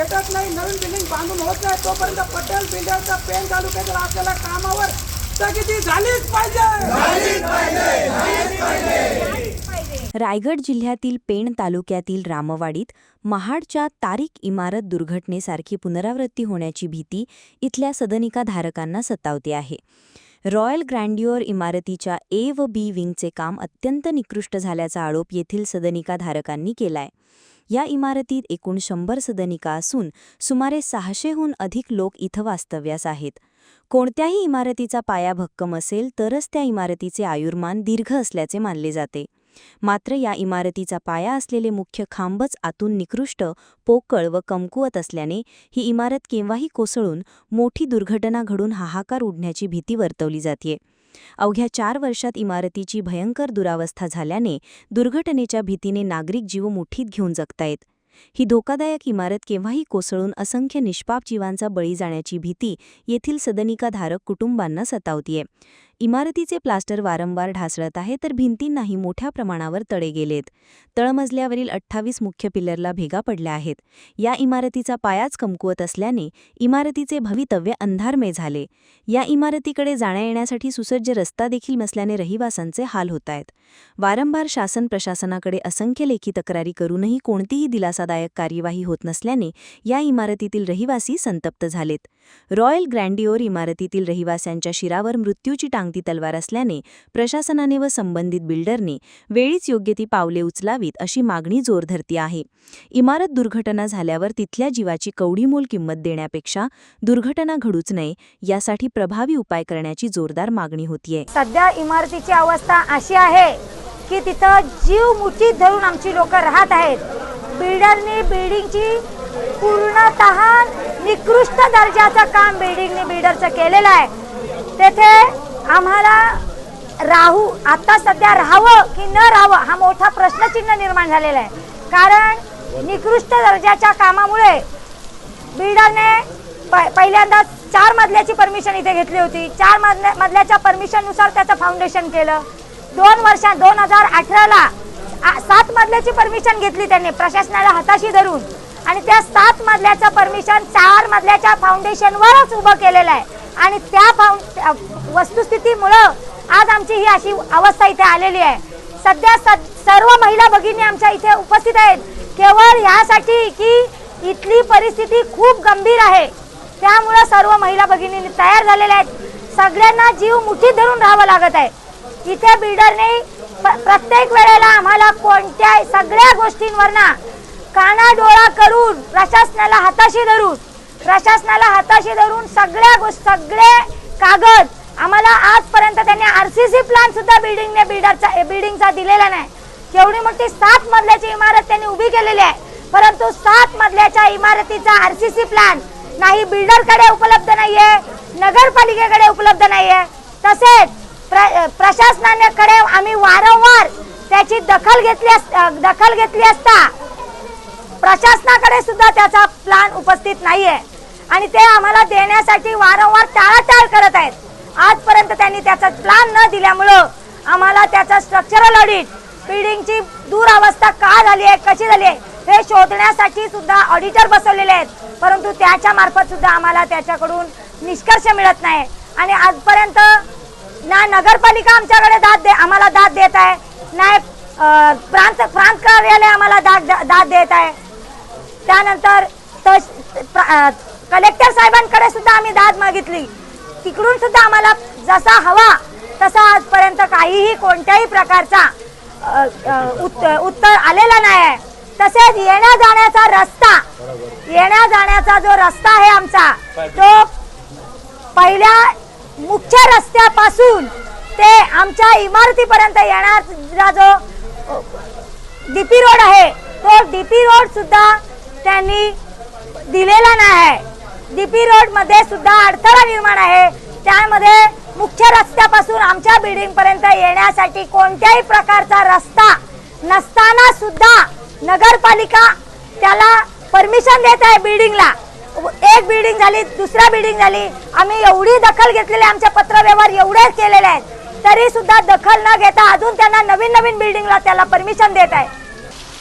भेटत नाही. नवीन बिल्डिंग बांधून होत नाही. तोपर्यंत पटेल बिल्डरच्या पेन तालुक्यातील आपल्याला कामावर स्थगिती झालीच पाहिजे. रायगड जिल्ह्यातील पेण तालुक्यातील रामवाडीत महाडच्या तारीक इमारत दुर्घटनेसारखी पुनरावृत्ती होण्याची भीती इथल्या सदनिका धारकांना सतावते आहे. रॉयल ग्रँड्युअर इमारतीच्या ए व बी विंगचे काम अत्यंत निकृष्ट झाल्याचा आरोप येथील सदनिका धारकांनी केलाय. या इमारतीत एकूण शंभर सदनिका असून सुमारे सहाशेहून अधिक लोक इथं वास्तव्यास आहेत. कोणत्याही इमारतीचा पाया भक्कम असेल तरच त्या इमारतीचे आयुर्मान दीर्घ असल्याचे मानले जाते. मात्र या इमारतीचा पाया असलेले मुख्य खांबच आतून निकृष्ट पोकळ व कमकुवत असल्याने ही इमारत केव्हाही कोसळून मोठी दुर्घटना घडून हाहाकार उडण्याची भीती वर्तवली जाते अवघ्या चार वर्षात इमारतीची भयंकर दुरावस्था झाल्याने दुर्घटनेच्या भीतीने नागरिक जीव मुठीत घेऊन जगतायत. ही धोकादायक इमारत केव्हाही कोसळून असंख्य निष्पाप जीवांचा बळी जाण्याची भीती येथील सदनिकाधारक कुटुंबांना सतावतीये. इमारतीचे प्लास्टर वारंवार ढासळत आहे तर भिंतींनाही मोठ्या प्रमाणावर तडे गेलेत. तळमजल्यावरील अठ्ठावीस मुख्य पिलरला भेगा पडल्या आहेत. या इमारतीचा पायाच कमकुवत असल्याने इमारतीचे भवितव्य अंधारमय झाले. या इमारतीकडे जाण्या येण्यासाठी सुसज्ज रस्ता देखील नसल्याने रहिवासांचे हाल होत आहेत. वारंवार शासन प्रशासनाकडे असंख्य लेखी तक्रारी करूनही कोणतीही दिलासादायक कार्यवाही होत नसल्याने या इमारतीतील रहिवासी संतप्त झालेत. रॉयल ग्रँडिओर इमारतीतील रहिवाशांच्या शिरावर मृत्यूची टांग टांगती तलवार असल्याने प्रशासनाने व संबंधित बिल्डरने वेळीच योग्य ती पावले उचलावीत अशी मागणी जोर धरती आहे. इमारत दुर्घटना झाल्यावर तिथल्या जीवाची कवडीमोल किंमत देण्यापेक्षा दुर्घटना घडूच नये यासाठी प्रभावी उपाय करण्याची जोरदार मागणी होतीये. सध्या इमारतीची अवस्था अशी आहे की तिथं जीव मुठीत धरून आमची लोक राहत आहेत. बिल्डरने बिल्डिंगची पूर्णतः निकृष्ट दर्जाचं काम बिल्डिंगने बिल्डरचं केलेलं आहे. तेथे आम्हाला राहू आता सध्या राहावं की न राहावं हा मोठा प्रश्नचिन्ह निर्माण झालेला आहे. कारण निकृष्ट दर्जाच्या कामामुळे बिल्डरने प- पहिल्यांदा चार मजल्याची परमिशन इथे घेतली होती. चार मजल्या मधल्याच्या परमिशननुसार त्याचं फाउंडेशन केलं. दोन वर्षात दोन हजार अठराला सात मजल्याची परमिशन घेतली त्यांनी प्रशासनाला हाताशी धरून. आणि त्या सात मजल्याचं परमिशन चार मजल्याच्या फाउंडेशनवरच उभं केलेलं आहे. आणि त्या फाउंड वस्तुस्थितीमुळं आज आमची ही अशी अवस्था इथे आलेली आहे. सध्या स- सर्व महिला भगिनी आमच्या इथे उपस्थित आहेत. केवळ ह्यासाठी की इथली परिस्थिती खूप गंभीर आहे. त्यामुळं सर्व महिला भगिनी तयार झालेल्या आहेत. सगळ्यांना जीव मुठीत धरून राहावं लागत आहे. इथे बिल्डरने प- प्रत्येक वेळेला आम्हाला कोणत्या सगळ्या गोष्टींवरना कानाडोळा करून प्रशासनाला हाताशी धरून प्रशासनाला हाताशी धरून सगळ्या गोष्ट सगळे कागद आम्हाला आजपर्यंत त्यांनी आर सी सी प्लॅन सुद्धा बिल्डिंगने बिल्डरचा बिल्डिंगचा दिलेला नाही. केवढी मोठी सात मजल्याची इमारत त्यांनी उभी केलेली आहे. परंतु सात मजल्याच्या इमारतीचा आर सी सी प्लॅन नाही बिल्डरकडे उपलब्ध नाहीये नगरपालिकेकडे उपलब्ध नाहीये. तसेच प्र प्रशासनाकडे आम्ही वारंवार त्याची दखल घेतली अस- दखल घेतली असता प्रशासनाकडे सुद्धा त्याचा प्लान उपस्थित नाहीये. आणि ते आम्हाला देण्यासाठी वारंवार टाळाटाळ करत आहेत. आजपर्यंत त्यांनी त्याचा प्लान न दिल्यामुळं आम्हाला त्याचा स्ट्रक्चरल ऑडिट बिल्डिंगची दुरावस्था का झाली आहे कशी झाली आहे हे शोधण्यासाठी सुद्धा ऑडिटर बसवलेले आहेत. परंतु त्याच्या मार्फत सुद्धा आम्हाला त्याच्याकडून निष्कर्ष मिळत नाही. आणि आजपर्यंत ना नगरपालिका आमच्याकडे दाद दे आम्हाला दाद देत आहे नाही प्रांत प्रांत कार्यालय आम्हाला दाद दाद देत आहे. त्यानंतर तस प्र- कलेक्टर साहेबांकडे सुद्धा आम्ही दाद मागितली. तिकडून सुद्धा आम्हाला जसा हवा तसा आजपर्यंत काहीही कोणत्याही प्रकारचा अं, उत्तर आलेला नाही आहे तसेच येण्या जाण्याचा रस्ता येण्या जाण्याचा जो रस्ता आहे आमचा तो पहिल्या मुख्य रस्त्यापासून ते आमच्या इमारतीपर्यंत येण्याचा जो डीपी रोड आहे तो डीपी रोड सुद्धा त्यांनी दिलेला नाही आहे डीपी रोडमध्ये सुद्धा अडथळा निर्माण आहे. त्यामध्ये मुख्य रस्त्यापासून आमच्या बिल्डिंग पर्यंत येण्यासाठी कोणत्याही प्रकारचा रस्ता नसताना सुद्धा नगरपालिका त्याला परमिशन देत आहे बिल्डिंगला एक बिल्डिंग झाली दुसऱ्या बिल्डिंग झाली. आम्ही एवढी दखल घेतलेली आहे, पत्रव्यवहार एवढे केलेले आहेत तरी सुद्धा दखल न घेता अजून त्यांना नवीन नवीन बिल्डिंगला त्याला परमिशन देत आहे.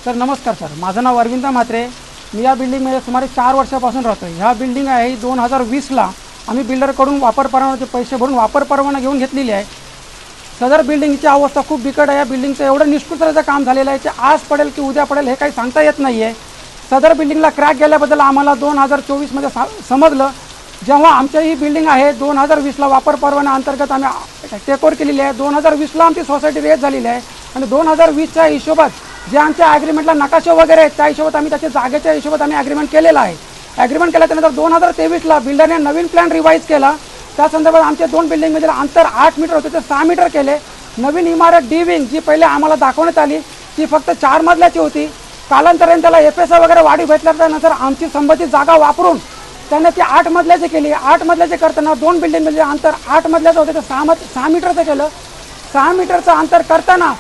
सर नमस्कार सर. माझं नाव अरविंद म्हात्रे. मी या बिल्डिंगमध्ये सुमारे चार वर्षापासून राहतो ह्या बिल्डिंग आहे ही दोन हजार वीसला आम्ही बिल्डरकडून वापर परवानाचे पैसे भरून वापर परवाना घेऊन घेतलेली आहे. सदर बिल्डिंगची अवस्था खूप बिकट आहे. या बिल्डिंगचं एवढं निष्कृततेचं काम झालेलं आहे की आज पडेल की उद्या पडेल हे काही सांगता येत नाही आहे सदर बिल्डिंगला क्रॅक गेल्याबद्दल आम्हाला दोन हजार चोवीसमध्ये सा समजलं. जेव्हा आमच्या ही बिल्डिंग आहे दोन हजार वीसला वापर परवाना अंतर्गत आम्ही टेकओवर केलेली आहे. दोन हजार वीसला आमची सोसायटी रेट झालेली आहे. आणि दोन हजार वीसच्या हिशोबात जे आमच्या ॲग्रीमेंटला नकाशे वगैरे आहेत त्या हिशोबात आम्ही त्याच्या जागेच्या हिशोबात आम्ही ॲग्रीमेंट केलेलं आहे. ॲग्रीमेंट केल्यानंतर दोन हजार तेवीसला बिल्डरने नवीन प्लॅन रिवाईज केला. त्या संदर्भात आमच्या दोन बिल्डिंगमधील अंतर आठ मीटर होते ते सहा मीटर केले. नवीन इमारत डी विंग जी पहिले आम्हाला दाखवण्यात आली ती फक्त चार मजल्याची होती. कालांतराने त्याला एफ एस आय वगैरे वाढीव भेटल्यानंतर आमची संबंधित जागा वापरून त्यांना ती आठ मजल्याची केली. आठ मजल्याचे करताना दोन बिल्डिंगमध्ये अंतर आठ मजल्याचं होतं ते सहा मज सहा मीटरचं केलं. सहा मीटरचं अंतर करताना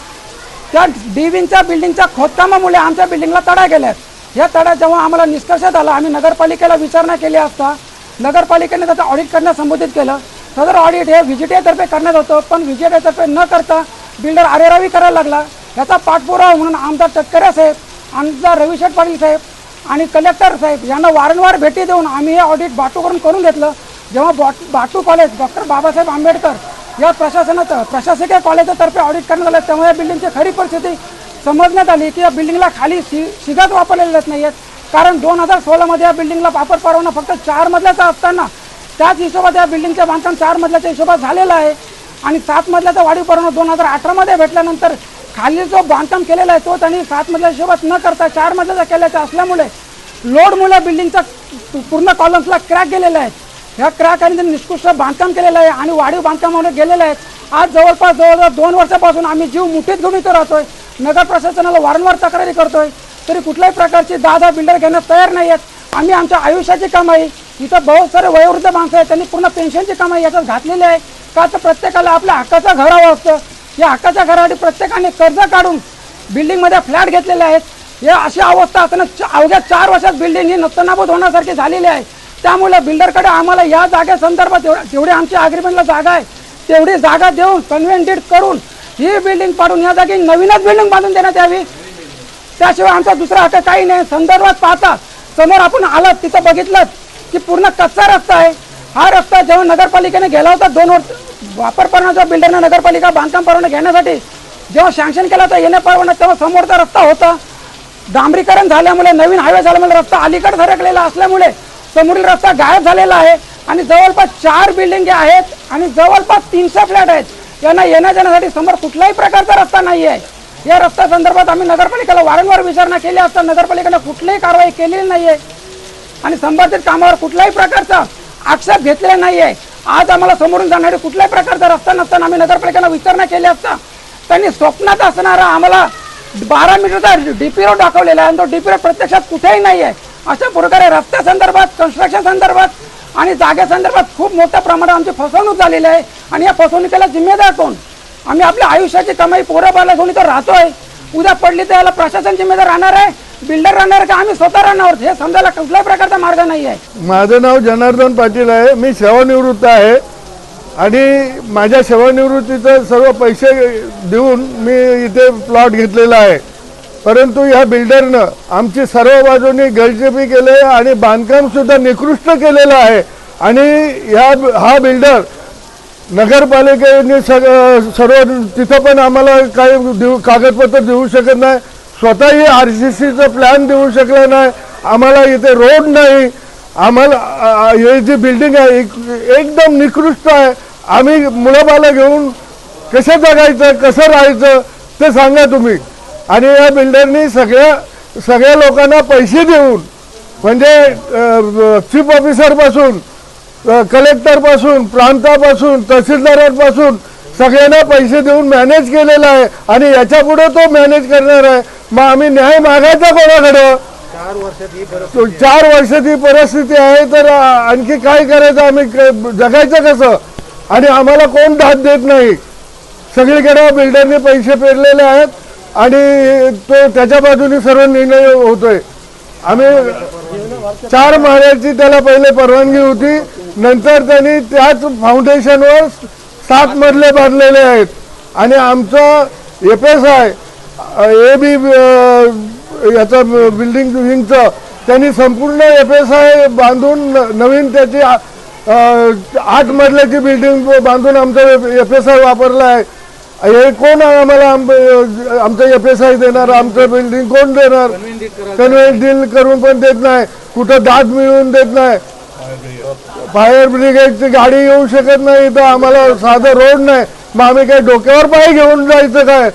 त्या डिविंगच्या बिल्डिंगच्या खोदकामामुळे आमच्या बिल्डिंगला तडा गेल्यात. या तडा जेव्हा आम्हाला निष्कर्षात आला आम्ही नगरपालिकेला विचारणा केली असता नगरपालिकेने त्याचं ऑडिट करण्यास संबोधित केलं. सदर ऑडिट हे व्हिजिटेतर्फे करण्यात होतं पण व्हिजिटेतर्फे न करता बिल्डर आरेरावी करायला लागला. याचा पाठपुरावा म्हणून आमदार तटकरे साहेब आमदार रविशेठ पाटील साहेब आणि कलेक्टर साहेब यांना वारंवार भेटी देऊन आम्ही हे ऑडिट बाटू करून करून घेतलं. जेव्हा बॉट बाटू कॉलेज डॉक्टर बाबासाहेब आंबेडकर या प्रशासनाचं प्रशासकीय कॉलेजतर्फे ऑडिट करण्यात आलं. त्यामुळे या बिल्डिंगची खरी परिस्थिती समजण्यात आली की या बिल्डिंगला खाली शि शिगत वापरलेले नाही आहेत कारण दोन हजार सोळामध्ये या बिल्डिंगला वापर परवाना फक्त चार मजल्याचा असताना त्याच हिशोबात या बिल्डिंगचं बांधकाम चार मजल्याच्या हिशोबात झालेलं आहे. आणि सात मजल्याचा वाढीव परवाना दोन हजार अठरामध्ये भेटल्यानंतर खाली जो बांधकाम केलेला आहे तो त्यांनी सात मजल्या हिशोबात न करता चार मजल्याचा केल्याचा असल्यामुळे लोडमुळे बिल्डिंगचा पूर्ण कॉलम्सला क्रॅक गेलेला आहे. ह्या क्रॅक आणि निष्कृष्ट बांधकाम केलेलं आहे आणि वाढीव बांधकामामध्ये गेलेलं आहे आज जवळपास जवळजवळ दोन वर्षापासून आम्ही जीव मुठीत घेऊन इथं राहतोय. नगर प्रशासनाला वारंवार तक्रारी करतोय. तरी कुठल्याही प्रकारची दहा बिल्डर घेण्यास तयार नाही आहेत. आम्ही आमच्या आयुष्याची कमाई इथं बहुत सारे वयोवृद्ध माणसं आहेत. त्यांनी पूर्ण पेन्शनची कमाई याच्यात घातलेली आहे. का तर प्रत्येकाला आपल्या हक्काचं घर हवं असतं. या हक्काच्या घरासाठी प्रत्येकाने कर्ज काढून बिल्डिंगमध्ये फ्लॅट घेतलेले आहेत. या अशी अवस्था असताना च- अवघ्या चार वर्षात बिल्डिंग ही नस्तनाबूत होण्यासारखी झालेली आहे. त्यामुळे बिल्डरकडे आम्हाला या जागेसंदर्भात जेवढ- जेवढी आमच्या अग्रीमेंटला जागा आहे तेवढी जागा देऊन कन्व्हेंटेड करून ही बिल्डिंग पाडून या जागी नवीनच बिल्डिंग बांधून देण्यात यावी. त्याशिवाय आमचा दुसरा हक्क काही नाही. संदर्भात पाहता समोर आपण आलात तिथं बघितलं की पूर्ण कच्चा रस्ता आहे. हा रस्ता जेव्हा नगरपालिकेने गेला होता दोन वर्ष वापर परवाना बिल्डरने नगरपालिका बांधकाम परवाना घेण्यासाठी जेव्हा सँक्शन केला होता येण्या परवाना तेव्हा समोरचा रस्ता होता. डांबरीकरण झाल्यामुळे नवीन हायवे झाल्यामुळे रस्ता अलीकडे सरकलेला असल्यामुळे समोरील रस्ता गायब झालेला आहे आणि जवळपास चार बिल्डिंगे आहेत आणि जवळपास तीनशे फ्लॅट आहेत. यांना येण्या जाण्यासाठी समोर कुठल्याही प्रकारचा रस्ता नाही आहे या रस्त्या संदर्भात आम्ही नगरपालिकेला वारंवार विचारणा केली असता नगरपालिकेने कुठलीही कारवाई केलेली नाही आहे आणि संबंधित कामावर कुठल्याही प्रकारचा आक्षेप घेतलेला नाही आहे आज आम्हाला समोरून जाणारे कुठल्याही प्रकारचा रस्ता नसताना आम्ही नगरपालिकेला विचारणा केली असता त्यांनी स्वप्नात असणारा आम्हाला बारा मीटरचा डीपी रोड दाखवलेला आहे आणि तो डीपी रोड प्रत्यक्षात कुठेही नाही आहे अशा प्रकारे रस्त्या संदर्भात कन्स्ट्रक्शन संदर्भात आणि जागेसंदर्भात खूप मोठ्या प्रमाणात आमची फसवणूक झालेली आहे. आणि या फसवणुकीला जिम्मेदार कोण? आम्ही आपल्या आयुष्याची कमाई पोरं बाला घेऊन इथं राहतोय. उद्या पडली तर याला प्रशासन जिम्मेदार राहणार आहे बिल्डर राहणार का आम्ही स्वतः राहणार? हे समजायला कुठल्याही प्रकारचा मार्ग नाही आहे. माझं नाव जनार्दन पाटील आहे. मी सेवानिवृत्त आहे. आणि माझ्या सेवानिवृत्तीचं सर्व पैसे देऊन मी इथे प्लॉट घेतलेला आहे. परंतु या बिल्डरनं आमची सर्व बाजूनी गळचेपी केले आणि बांधकामसुद्धा निकृष्ट केलेलं आहे. आणि ह्या हा बिल्डर नगरपालिकेने सग सर्व तिथं पण आम्हाला काही देऊ कागदपत्र देऊ शकत नाही. स्वतःही आर सी सीचं प्लॅन देऊ शकला नाही. आम्हाला इथे रोड नाही. आम्हाला हे जी बिल्डिंग आहे एक- एकदम निकृष्ट आहे. आम्ही मुलाबाला घेऊन कसं जगायचं कसं राहायचं ते सांगा तुम्ही. आणि या बिल्डरनी सगळ्या सगळ्या लोकांना पैसे देऊन म्हणजे चीफ ऑफिसरपासून कलेक्टरपासून प्रांतापासून तहसीलदारांपासून सगळ्यांना पैसे देऊन मॅनेज केलेला आहे आणि याच्यापुढे तो मॅनेज करणार आहे. मग आम्ही न्याय मागायचा कोणाकडं? तो चार वर्षात ही परिस्थिती आहे तर आणखी काय करायचं आम्ही? जगायचं कसं? आणि आम्हाला कोण दाद देत नाही? सगळीकडे बिल्डरने पैसे पेरलेले आहेत. आणि तो त्याच्या बाजूने सर्व निर्णय होतोय. आम्ही चार महाराजची त्याला पहिले परवानगी होती. नंतर त्यांनी त्याच फाउंडेशनवर सात मजले बांधलेले आहेत. आणि आमचं F S I A B याचं बिल्डिंग विंगचं त्यांनी संपूर्ण एफ एस आय बांधून न- नवीन त्याची आ- आठ मजल्याची बिल्डिंग बांधून आमचं एफ एस आय वापरला आहे. हे कोण आम्हाला आमचं एफ एस आय देणार आमचं बिल्डिंग कोण देणार? कन्व्हेन्स डील करून पण देत नाही. कुठं दाद मिळवून देत नाही. फायर ब्रिगेडची गाडी येऊ शकत नाही इथं. आम्हाला साधं रोड नाही. मग आम्ही काय डोक्यावर पाय घेऊन जायचं काय?